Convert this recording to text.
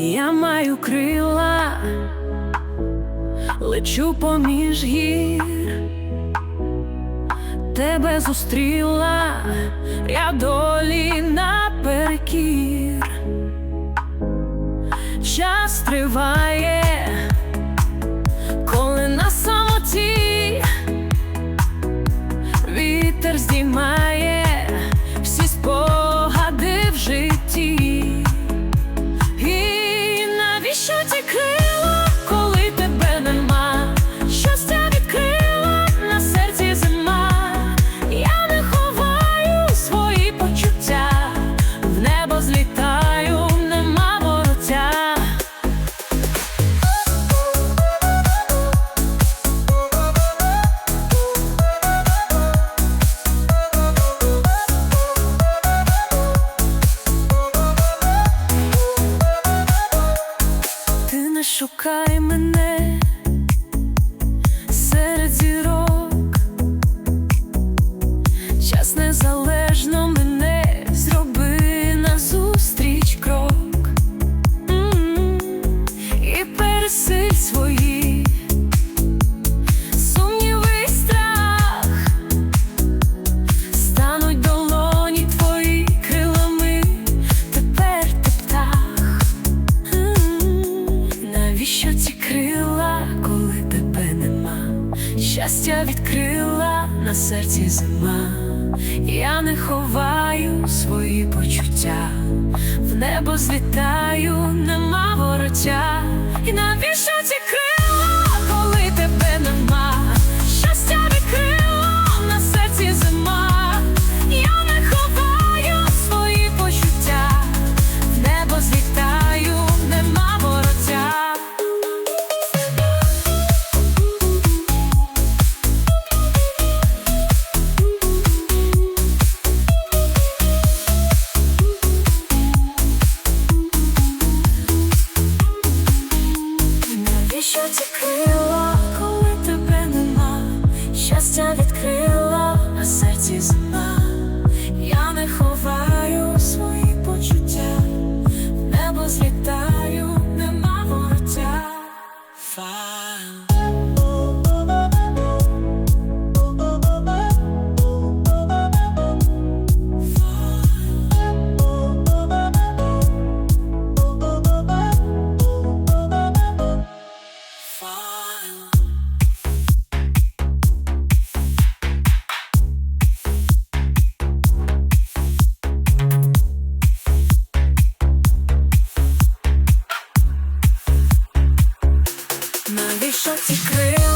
Я маю крила, лечу поміж гір, тебе зустріла, я долі наперекір. Час триває, коли на самоті вітер здіймає в небо злітаю, нема вороття. Ти не шукай мене і пересиль свої страх, стануть долоні твої крилами, тепер ти. Навіщо ці крила, коли тебе нема? Щастя відкрила на серці зима. Я не ховаю свої почуття, в небо злітаю, нема вороття. Навіщо ці крила?